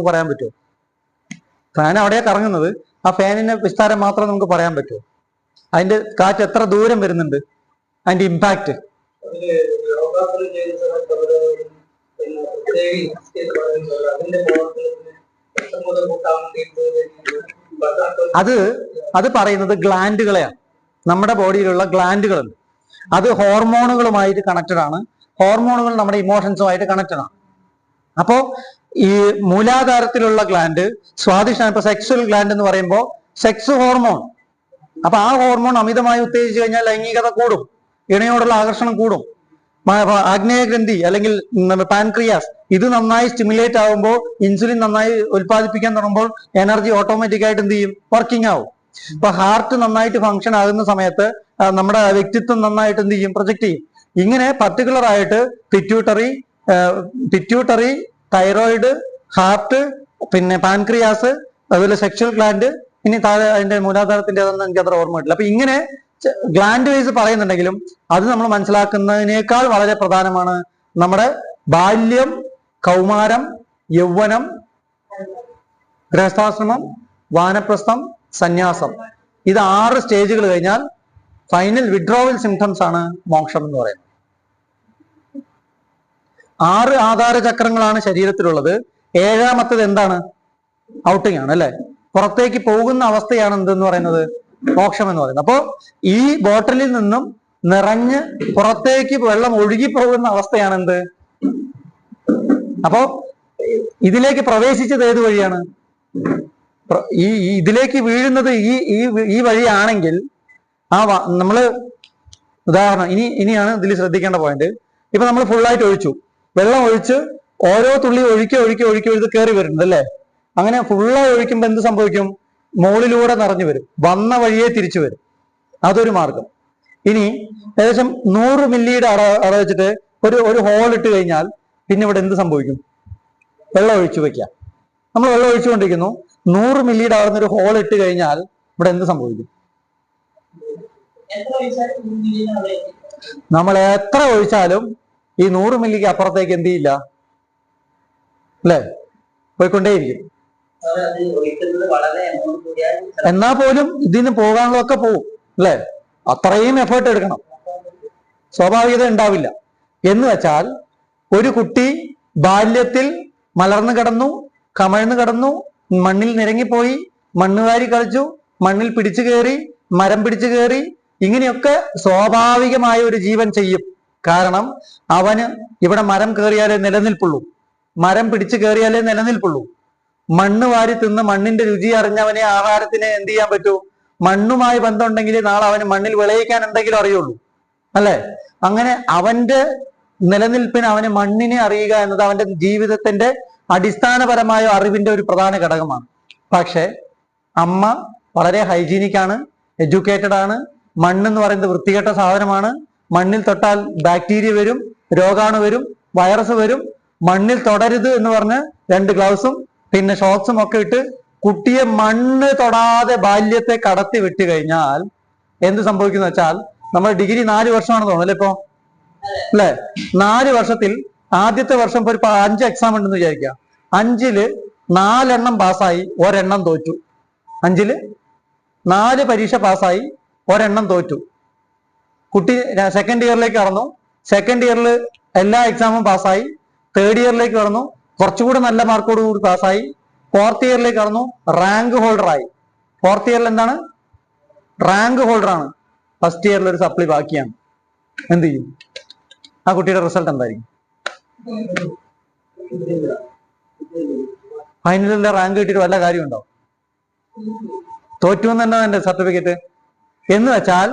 നമുക്ക് പറയാൻ പറ്റുമോ ഫാൻ അവിടെയാ കറങ്ങുന്നത്. ആ ഫാനിന്റെ വിസ്താരം മാത്രം നമുക്ക് പറയാൻ പറ്റുമോ അതിന്റെ കാറ്റ് എത്ര ദൂരം വരുന്നുണ്ട്? അതിന്റെ ഭക്ഷണം അത് അത് പറയുന്നത് ഗ്ലാൻഡുകളെയാണ് നമ്മുടെ ബോഡിയിലുള്ള ഗ്ലാൻഡുകളുണ്ട് അത് ഹോർമോണുകളുമായിട്ട് കണക്റ്റഡ് ആണ്. ഹോർമോണുകൾ നമ്മുടെ ഇമോഷൻസുമായിട്ട് കണക്റ്റഡ് ആണ്. അപ്പോ ഈ മൂലാധാരത്തിലുള്ള ഗ്ലാൻഡ് സ്വാധിഷ്ഠാനം ഇപ്പൊ സെക്സ്വൽ ഗ്ലാൻഡ് എന്ന് പറയുമ്പോൾ സെക്സ് ഹോർമോൺ അപ്പൊ ആ ഹോർമോൺ അമിതമായി ഉത്തേജിച്ചു കഴിഞ്ഞാൽ ലൈംഗികത കൂടും. ഇണയോടുള്ള ആകർഷണം കൂടും. ആഗ്നേയ ഗ്രന്ഥി ആഗ്നേയഗ്രന്ഥി അല്ലെങ്കിൽ പാൻക്രിയാസ് ഇത് നന്നായി സ്റ്റിമുലേറ്റ് ആകുമ്പോൾ ഇൻസുലിൻ നന്നായി ഉൽപ്പാദിപ്പിക്കാൻ തുടങ്ങുമ്പോൾ എനർജി ഓട്ടോമാറ്റിക് ആയിട്ട് എന്ത് ചെയ്യും? വർക്കിംഗ് ആവും. ഇപ്പൊ ഹാർട്ട് നന്നായിട്ട് ഫങ്ഷൻ ആകുന്ന സമയത്ത് നമ്മുടെ വ്യക്തിത്വം നന്നായിട്ട് എന്ത് ചെയ്യും? പ്രൊജക്ട് ചെയ്യും. ഇങ്ങനെ പർട്ടിക്കുലർ ആയിട്ട് പിറ്റ്യൂട്ടറി പിറ്റ്യൂട്ടറി തൈറോയിഡ് ഹാർട്ട് പിന്നെ പാൻക്രിയാസ് അതുപോലെ സെക്ഷൽ ഗ്ലാൻഡ് ഇനി താഴെ അതിന്റെ മൂലാധാരത്തിന്റെ അതൊന്നും എനിക്ക് അത്ര ഓർമ്മ കിട്ടില്ല അപ്പൊ ഇങ്ങനെ ഗ്ലാൻഡ് വൈസ് പറയുന്നുണ്ടെങ്കിലും അത് നമ്മൾ മനസ്സിലാക്കുന്നതിനേക്കാൾ വളരെ പ്രധാനമാണ് നമ്മുടെ ബാല്യം കൗമാരം യൗവനം ഗൃഹസ്ഥാശ്രമം വാനപ്രസ്ഥം സന്യാസം. ഇത് ആറ് സ്റ്റേജുകൾ കഴിഞ്ഞാൽ ഫൈനൽ വിഡ്രോവൽ സിംറ്റംസ് ആണ് മോക്ഷം എന്ന് പറയുന്നത്. ആറ് ആധാര ചക്രങ്ങളാണ് ശരീരത്തിലുള്ളത്. ഏഴാമത്തത് എന്താണ്? ഔട്ടിംഗ് ആണ് അല്ലെ? പുറത്തേക്ക് പോകുന്ന അവസ്ഥയാണ് എന്തെന്ന് പറയുന്നത്? മോക്ഷം എന്ന് പറയുന്നത്. അപ്പോ ഈ ബോട്ടിലിൽ നിന്നും നിറഞ്ഞ് പുറത്തേക്ക് വെള്ളം ഒഴുകി പോകുന്ന അവസ്ഥയാണ് എന്ത്? അപ്പോ ഇതിലേക്ക് പ്രവേശിച്ചത് ഏത് വഴിയാണ്? ഈ ഇതിലേക്ക് വീഴുന്നത് ഈ ഈ ഈ വഴിയാണെങ്കിൽ ആ നമ്മൾ ഉദാഹരണം ഇനി ഇനിയാണ് ഇതിൽ ശ്രദ്ധിക്കേണ്ട പോയിന്റ് ഇപ്പൊ നമ്മൾ ഫുള്ളായിട്ട് ഒഴിച്ചു. വെള്ളം ഒഴിച്ച് ഓരോ തുള്ളി ഒഴുക്കി ഒഴുക്കി ഒഴുക്കി ഒഴുത് കയറി വരുന്നത് അല്ലേ? അങ്ങനെ ഫുള്ളായി ഒഴിക്കുമ്പോൾ എന്ത് സംഭവിക്കും? മുകളിലൂടെ നിറഞ്ഞു വരും. വന്ന വഴിയെ തിരിച്ചു വരും. അതൊരു മാർഗം. ഇനി ഏകദേശം നൂറ് മില്ലിയുടെ അട അട വെച്ചിട്ട് ഒരു ഒരു ഹോൾ ഇട്ട് കഴിഞ്ഞാൽ പിന്നെ ഇവിടെ എന്ത് സംഭവിക്കും? വെള്ളം ഒഴിച്ചു വെക്കാം നമ്മൾ വെള്ളം ഒഴിച്ചുകൊണ്ടിരിക്കുന്നു. നൂറ് മില്ലിയുടെ അവിടുന്ന് ഒരു ഹോൾ ഇട്ട് കഴിഞ്ഞാൽ ഇവിടെ എന്ത് സംഭവിക്കും? നമ്മൾ എത്ര ഒഴിച്ചാലും ഈ നൂറ് മില്ലിക്ക് അപ്പുറത്തേക്ക് എന്ത് ചെയ്യില്ല? അല്ലേ? പോയിക്കൊണ്ടേയിരിക്കും. എന്നാ പോലും ഇതിന് പോകാനുള്ളതൊക്കെ പോവും അല്ലേ? അത്രയും എഫേർട്ട് എടുക്കണം. സ്വാഭാവികത ഉണ്ടാവില്ല. എന്ന് വെച്ചാൽ ഒരു കുട്ടി ബാല്യത്തിൽ മലർന്നു കിടന്നു കമഴ്ന്നു കിടന്നു മണ്ണിൽ നിരങ്ങിപ്പോയി മണ്ണുകാരി കളിച്ചു മണ്ണിൽ പിടിച്ചു കയറി മരം പിടിച്ചു കയറി ഇങ്ങനെയൊക്കെ സ്വാഭാവികമായ ഒരു ജീവൻ ചെയ്യും. കാരണം അവന് ഇവിടെ മരം കയറിയാലേ നിലനിൽപ്പുള്ളൂ. മരം പിടിച്ചു കയറിയാലേ നിലനിൽപ്പുള്ളൂ. മണ്ണ് വാരി തിന്ന് മണ്ണിന്റെ രുചി അറിഞ്ഞവനെ ആഹാരത്തിന് എന്ത് ചെയ്യാൻ പറ്റൂ? മണ്ണുമായി ബന്ധമുണ്ടെങ്കിൽ നാളെ അവന് മണ്ണിൽ വിളയിക്കാൻ എന്തെങ്കിലും അറിയുള്ളൂ. അല്ലെ? അങ്ങനെ അവന്റെ നിലനിൽപ്പിന് അവന് മണ്ണിനെ അറിയുക എന്നത് അവന്റെ ജീവിതത്തിന്റെ അടിസ്ഥാനപരമായ അറിവിന്റെ ഒരു പ്രധാന ഘടകമാണ്. പക്ഷെ അമ്മ വളരെ ഹൈജീനിക് ആണ് എഡ്യൂക്കേറ്റഡ് ആണ് മണ്ണെന്ന് പറയുന്നത് വൃത്തികെട്ട സാധനമാണ്. മണ്ണിൽ തൊട്ടാൽ ബാക്ടീരിയ വരും രോഗാണു വരും വൈറസ് വരും. മണ്ണിൽ തൊടരുത് എന്ന് പറഞ്ഞ് രണ്ട് ഗ്ലൗസും പിന്നെ ഷോക്സും ഒക്കെ ഇട്ട് കുട്ടിയെ മണ്ണ് തൊടാതെ ബാല്യത്തെ കടത്തി വിട്ട് കഴിഞ്ഞാൽ എന്ത് സംഭവിക്കുന്ന വെച്ചാൽ നമ്മൾ ഡിഗ്രി നാല് വർഷമാണെന്ന് തോന്നുന്നു ഇപ്പൊ? അല്ലെ? നാല് വർഷത്തിൽ ആദ്യത്തെ വർഷം ഒരു അഞ്ച് എക്സാം ഉണ്ടെന്ന് വിചാരിക്കുക. അഞ്ചിൽ നാലെണ്ണം പാസ്സായി ഒരെണ്ണം തോറ്റു. അഞ്ചിൽ നാല് പരീക്ഷ പാസ്സായി ഒരെണ്ണം തോറ്റു. കുട്ടി സെക്കൻഡ് ഇയറിലേക്ക് കടന്നു. സെക്കൻഡ് ഇയറിൽ എല്ലാ എക്സാമും പാസ്സായി തേർഡ് ഇയറിലേക്ക് കടന്നു. കുറച്ചുകൂടി നല്ല മാർക്കോട് കൂടി പാസ്സായി ഫോർത്ത് ഇയറിലേക്ക് കടന്നു. റാങ്ക് ഹോൾഡറായി ഫോർത്ത് ഇയറിൽ എന്താണ്? റാങ്ക് ഹോൾഡർ ആണ്. ഫസ്റ്റ് ഇയറിൽ ഒരു സപ്ലി ബാക്കിയാണ്. എന്ത് ചെയ്യും? ആ കുട്ടിയുടെ റിസൾട്ട് എന്തായിരിക്കും? ഫൈനലിലെ റാങ്ക് കിട്ടിയിട്ട് വല്ല കാര്യമുണ്ടോ? തോറ്റു എന്ന് തന്നെ എന്റെ സർട്ടിഫിക്കറ്റ് എന്ന് വെച്ചാൽ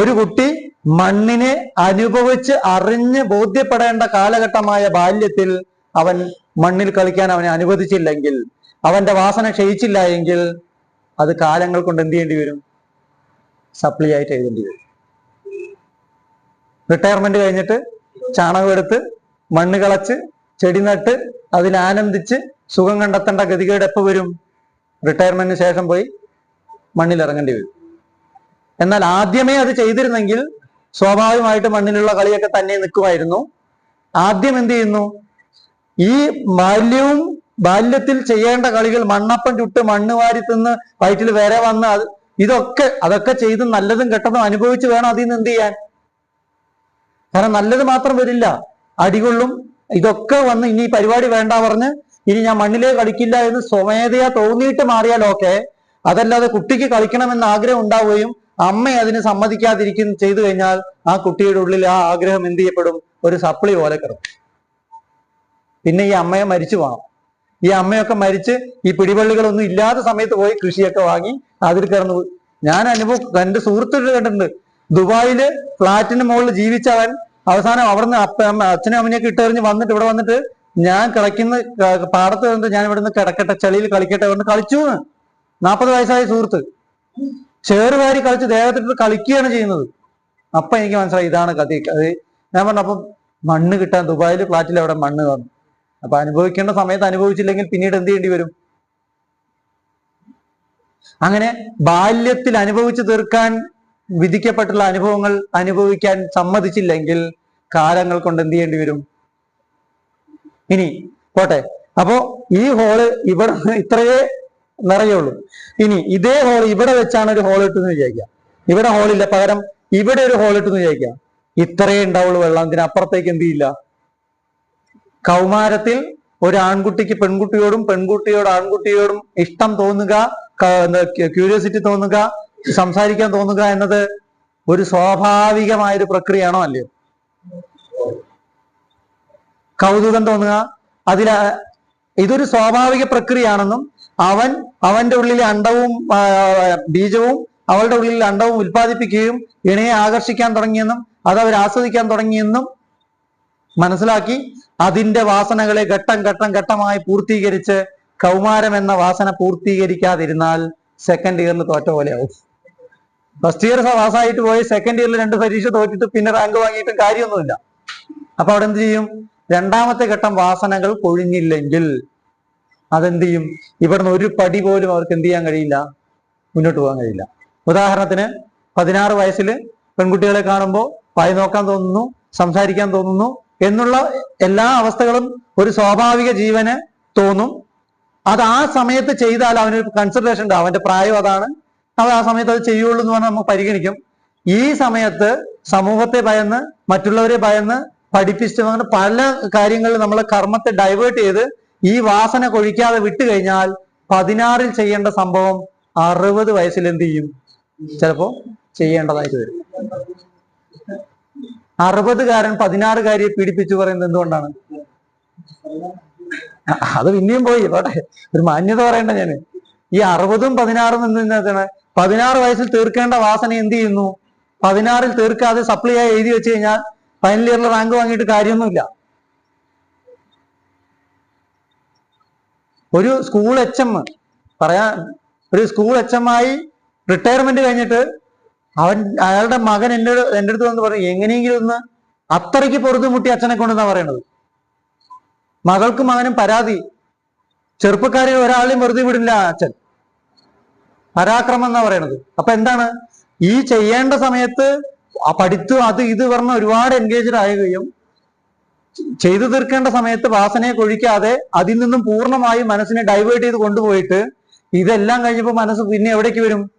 ഒരു കുട്ടി മണ്ണിനെ അനുഭവിച്ച് അറിഞ്ഞ് ബോധ്യപ്പെടേണ്ട കാലഘട്ടമായ ബാല്യത്തിൽ അവൻ മണ്ണിൽ കളിക്കാൻ അവനെ അനുവദിച്ചില്ലെങ്കിൽ അവന്റെ വാസന ക്ഷയിച്ചില്ല എങ്കിൽ അത് കാലങ്ങൾ കൊണ്ട് എന്ത് ചെയ്യേണ്ടി വരും? സപ്ലി ആയിട്ട് എഴുതേണ്ടി വരും. റിട്ടയർമെന്റ് കഴിഞ്ഞിട്ട് ചാണകം എടുത്ത് മണ്ണ് കളച്ച് ചെടി നട്ട് അതിൽ ആനന്ദിച്ച് സുഖം കണ്ടെത്തേണ്ട ഗതികേട് എപ്പോ വരും? റിട്ടയർമെന്റിന് ശേഷം പോയി മണ്ണിൽ ഇറങ്ങേണ്ടി വരും. എന്നാൽ ആദ്യമേ അത് ചെയ്തിരുന്നെങ്കിൽ സ്വാഭാവികമായിട്ട് മണ്ണിലുള്ള കളിയൊക്കെ തന്നെ നിൽക്കുമായിരുന്നു. ആദ്യം എന്ത് ചെയ്യുന്നു? ഈ ബാല്യവും ബാല്യത്തിൽ ചെയ്യേണ്ട കളികൾ മണ്ണപ്പം ചുട്ട് മണ്ണ് വാരി തിന്ന് വയറ്റിൽ വരെ വന്ന് ഇതൊക്കെ അതൊക്കെ ചെയ്ത് നല്ലതും കെട്ടതും അനുഭവിച്ച് വേണം അതിൽ നിന്ന് എന്ത് ചെയ്യാൻ. കാരണം നല്ലത് മാത്രം വരില്ല. അടികൊള്ളും. ഇതൊക്കെ വന്ന് ഇനി പരിപാടി വേണ്ട പറഞ്ഞ് ഇനി ഞാൻ മണ്ണിലേ കളിക്കില്ല എന്ന് സ്വമേധയാ തോന്നിയിട്ട് മാറിയാലോക്കെ അതല്ലാതെ കുട്ടിക്ക് കളിക്കണമെന്ന് ആഗ്രഹം ഉണ്ടാവുകയും അമ്മ അതിന് സമ്മതിക്കാതിരിക്കും ചെയ്തു കഴിഞ്ഞാൽ ആ കുട്ടിയുടെ ഉള്ളിൽ ആ ആഗ്രഹം എന്ത് ചെയ്യപ്പെടും? ഒരു സപ്ലി പോലെ കിടക്കും. പിന്നെ ഈ അമ്മയെ മരിച്ചു പോകണം ഈ അമ്മയൊക്കെ മരിച്ച് ഈ പിടിപള്ളികളൊന്നും ഇല്ലാത്ത സമയത്ത് പോയി കൃഷിയൊക്കെ വാങ്ങി അതിൽ കിടന്നു ഞാൻ അനുഭവം എന്റെ സുഹൃത്തുക്കൾ കണ്ടിട്ടുണ്ട്. ദുബായിൽ ഫ്ലാറ്റിന് മുകളിൽ ജീവിച്ചവൻ അവസാനം അവിടുന്ന് അച്ഛനും അമ്മനെയൊക്കെ ഇട്ടെറിഞ്ഞ് വന്നിട്ട് ഇവിടെ വന്നിട്ട് ഞാൻ കളിക്കുന്ന ക- പാടത്ത് വന്നിട്ട് ഞാൻ ഇവിടുന്ന് കിടക്കട്ടെ ചളിയിൽ കളിക്കട്ടെ ഇവിടുന്ന് കളിച്ചു നാൽപ്പത് വയസ്സായ സുഹൃത്ത്. ചേറുവാരി കളിച്ച് ദേഹത്തിട്ട് കളിക്കുകയാണ് ചെയ്യുന്നത്. അപ്പൊ എനിക്ക് മനസ്സിലായി ഇതാണ് കഥ. അത് ഞാൻ പറഞ്ഞു അപ്പം മണ്ണ് കിട്ടാൻ ദുബായിൽ ഫ്ലാറ്റിൽ അവിടെ മണ്ണ് തന്നു. അപ്പൊ അനുഭവിക്കേണ്ട സമയത്ത് അനുഭവിച്ചില്ലെങ്കിൽ പിന്നീട് എന്ത് ചെയ്യേണ്ടി വരും? അങ്ങനെ ബാല്യത്തിൽ അനുഭവിച്ചു തീർക്കാൻ വിധിക്കപ്പെട്ടുള്ള അനുഭവങ്ങൾ അനുഭവിക്കാൻ സമ്മതിച്ചില്ലെങ്കിൽ കാലങ്ങൾ കൊണ്ട് എന്ത് ചെയ്യേണ്ടി വരും? ഇനി പോട്ടെ. അപ്പോ ഈ ഹോൾ ഇവിടെ ഇത്രയേ നിറയുള്ളൂ. ഇനി ഇതേ ഹോൾ ഇവിടെ വെച്ചാണ് ഒരു ഹോൾ ഇട്ടെന്ന് വിചാരിക്കുക. ഇവിടെ ഹോളില്ല പകരം ഇവിടെ ഒരു ഹോൾ ഇട്ടെന്ന് വിചാരിക്കുക. ഇത്രയേ ഉണ്ടാവുള്ളൂ വെള്ളം. അതിനപ്പുറത്തേക്ക് എന്ത് ചെയ്യില്ല? കൗമാരത്തിൽ ഒരു ആൺകുട്ടിക്ക് പെൺകുട്ടിയോടും പെൺകുട്ടിയോട് ആൺകുട്ടിയോടും ഇഷ്ടം തോന്നുക ക്യൂരിയോസിറ്റി തോന്നുക സംസാരിക്കാൻ തോന്നുക എന്നത് ഒരു സ്വാഭാവികമായ ഒരു പ്രക്രിയയാണോ അല്ലയോ? കൗതുകം തോന്നുക. അതിൽ ഇതൊരു സ്വാഭാവിക പ്രക്രിയയാണെന്നും അവൻ അവന്റെ ഉള്ളിലെ അണ്ടവും ബീജവും അവളുടെ ഉള്ളിൽ അണ്ടവും ഉൽപ്പാദിപ്പിക്കുകയും ഇണയെ ആകർഷിക്കാൻ തുടങ്ങിയെന്നും അത് അവർ ആസ്വദിക്കാൻ തുടങ്ങിയെന്നും മനസ്സിലാക്കി അതിന്റെ വാസനകളെ ഘട്ടം ഘട്ടം ഘട്ടമായി പൂർത്തീകരിച്ച് കൗമാരം എന്ന വാസന പൂർത്തീകരിക്കാതിരുന്നാൽ സെക്കൻഡ് ഇയറിൽ തോറ്റ പോലെയാവും. ഫസ്റ്റ് ഇയർ പാസ്സായിട്ട് പോയി സെക്കൻഡ് ഇയറിൽ രണ്ട് പരീക്ഷ തോറ്റിട്ട് പിന്നെ റാങ്ക് വാങ്ങിയിട്ടും കാര്യമൊന്നുമില്ല. അപ്പൊ അവിടെ എന്ത് ചെയ്യും? രണ്ടാമത്തെ ഘട്ടം വാസനകൾ കൊഴിഞ്ഞില്ലെങ്കിൽ അതെന്ത് ചെയ്യും ഇവിടുന്ന് ഒരു പടി പോലും അവർക്ക് എന്ത് ചെയ്യാൻ കഴിയില്ല. മുന്നോട്ട് പോകാൻ കഴിയില്ല. ഉദാഹരണത്തിന് പതിനാറ് വയസ്സിൽ പെൺകുട്ടികളെ കാണുമ്പോൾ വായി നോക്കാൻ തോന്നുന്നു സംസാരിക്കാൻ തോന്നുന്നു എന്നുള്ള എല്ലാ അവസ്ഥകളും ഒരു സ്വാഭാവിക ജീവന് തോന്നും. അത് ആ സമയത്ത് ചെയ്താൽ അവനൊരു കൺസിഡറേഷൻ ഉണ്ട് അവന്റെ പ്രായം അതാണ്. അവൻ ആ സമയത്ത് അത് ചെയ്യുള്ളൂ എന്ന് പറഞ്ഞാൽ നമുക്ക് പരിഗണിക്കും. ഈ സമയത്ത് സമൂഹത്തെ ഭയന്ന് മറ്റുള്ളവരെ ഭയന്ന് പഠിപ്പിച്ചു അങ്ങനെ പല കാര്യങ്ങളിൽ നമ്മളെ കർമ്മത്തെ ഡൈവേർട്ട് ചെയ്ത് ഈ വാസന കൊഴിക്കാതെ വിട്ടു കഴിഞ്ഞാൽ പതിനാറിൽ ചെയ്യേണ്ട സംഭവം അറുപത് വയസ്സിൽ എന്ത് ചെയ്യും? ചിലപ്പോ ചെയ്യേണ്ടതായിട്ട് വരും. അറുപതുകാരൻ പതിനാറുകാരിയെ പീഡിപ്പിച്ചു പറയുന്നത് എന്തുകൊണ്ടാണ്? അത് പിന്നെയും പോയി. പോട്ടെ. ഒരു മാന്യത പറയണ്ട ഞാൻ. ഈ അറുപതും പതിനാറും എന്താണ് പതിനാറ് വയസ്സിൽ തീർക്കേണ്ട വാസന എന്ത് ചെയ്യുന്നു? പതിനാറിൽ തീർക്കാതെ സപ്ലൈ ആയി എഴുതി വെച്ച് കഴിഞ്ഞാൽ ഫൈനൽ ഇയറിൽ റാങ്ക് വാങ്ങിയിട്ട് കാര്യമൊന്നുമില്ല. ഒരു സ്കൂൾ എച്ച് എം പറയാ ഒരു സ്കൂൾ എച്ച് എം ആയി റിട്ടയർമെന്റ് കഴിഞ്ഞിട്ട് അവൻ അയാളുടെ മകൻ എന്റെ എന്റെ അടുത്ത് വന്ന് പറഞ്ഞു എങ്ങനെയെങ്കിലും ഒന്ന് അത്രയ്ക്ക് പൊറുതുമുട്ടി അച്ഛനെ കൊണ്ടെന്നാ പറയണത്. മകൾക്കും മകനും പരാതി. ചെറുപ്പക്കാരിൽ ഒരാളെയും വെറുതെ വിടില്ല അച്ഛൻ. പരാക്രമം എന്നാ പറയണത്. അപ്പൊ എന്താണ്? ഈ ചെയ്യേണ്ട സമയത്ത് പഠിത്തം അത് ഇത് പറഞ്ഞ ഒരുപാട് എൻഗേജ്ഡ് ആവുകയും ചെയ്തു തീർക്കേണ്ട സമയത്ത് വാസനയെ കൊഴിക്കാതെ അതിൽ നിന്നും പൂർണമായും മനസ്സിനെ ഡൈവേർട്ട് ചെയ്ത് കൊണ്ടുപോയിട്ട് ഇതെല്ലാം കഴിഞ്ഞപ്പോൾ മനസ്സ് പിന്നെ എവിടേക്ക് വരും?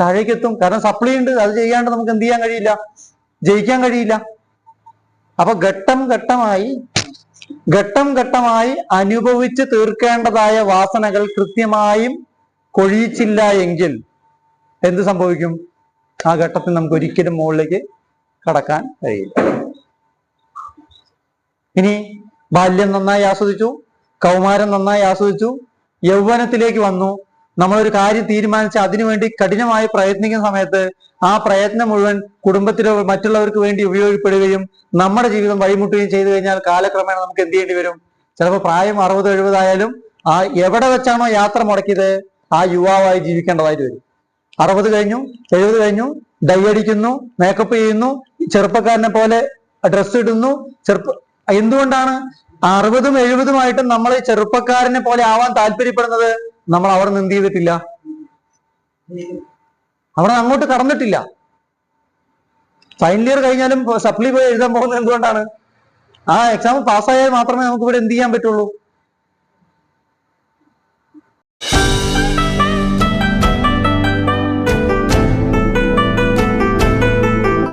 താഴേക്കെത്തും. കാരണം സപ്ലൈ ഉണ്ട്. അത് ചെയ്യാണ്ട് നമുക്ക് എന്ത് ചെയ്യാൻ കഴിയില്ല? ജയിക്കാൻ കഴിയില്ല. അപ്പൊ ഘട്ടം ഘട്ടമായി ഘട്ടം ഘട്ടമായി അനുഭവിച്ച് തീർക്കേണ്ടതായ വാസനകൾ കൃത്യമായും കൊഴിയിച്ചില്ല എങ്കിൽ എന്ത് സംഭവിക്കും? ആ ഘട്ടത്തിൽ നമുക്ക് ഒരിക്കലും മുകളിലേക്ക് കടക്കാൻ കഴിയില്ല. ഇനി ബാല്യം നന്നായി ആസ്വദിച്ചു കൗമാരം നന്നായി ആസ്വദിച്ചു യൗവനത്തിലേക്ക് വന്നു. നമ്മളൊരു കാര്യം തീരുമാനിച്ച് അതിനുവേണ്ടി കഠിനമായി പ്രയത്നിക്കുന്ന സമയത്ത് ആ പ്രയത്നം മുഴുവൻ കുടുംബത്തിലോ മറ്റുള്ളവർക്ക് വേണ്ടി ഉപയോഗപ്പെടുകയും നമ്മുടെ ജീവിതം വഴിമുട്ടുകയും ചെയ്തു കഴിഞ്ഞാൽ കാലക്രമേണ നമുക്ക് എന്ത് ചെയ്യേണ്ടി വരും? ചിലപ്പോൾ പ്രായം അറുപത് എഴുപതായാലും ആ എവിടെ വെച്ചാണോ യാത്ര മുടക്കിയത് ആ യുവാവായി ജീവിക്കേണ്ടതായിട്ട് വരും. അറുപത് കഴിഞ്ഞു എഴുപത് കഴിഞ്ഞു ഡൈ അടിക്കുന്നു മേക്കപ്പ് ചെയ്യുന്നു ചെറുപ്പക്കാരനെ പോലെ ഡ്രസ്സ് ഇടുന്നു ചെറുപ്പ എന്തുകൊണ്ടാണ് അറുപതും എഴുപതുമായിട്ടും നമ്മൾ ചെറുപ്പക്കാരനെ പോലെ ആവാൻ താല്പര്യപ്പെടുന്നത്? നമ്മൾ അവിടെ നിന്ന് എന്ത് ചെയ്തിട്ടില്ല? അവിടെ അങ്ങോട്ട് കടന്നിട്ടില്ല. ഫൈനൽ ഇയർ കഴിഞ്ഞാലും സപ്ലി പോയി എഴുതാൻ പോകുന്നത് എന്തുകൊണ്ടാണ്? ആ എക്സാം പാസ്സായാൽ മാത്രമേ നമുക്ക് ഇവിടെ എന്ത് ചെയ്യാൻ പറ്റുള്ളൂ?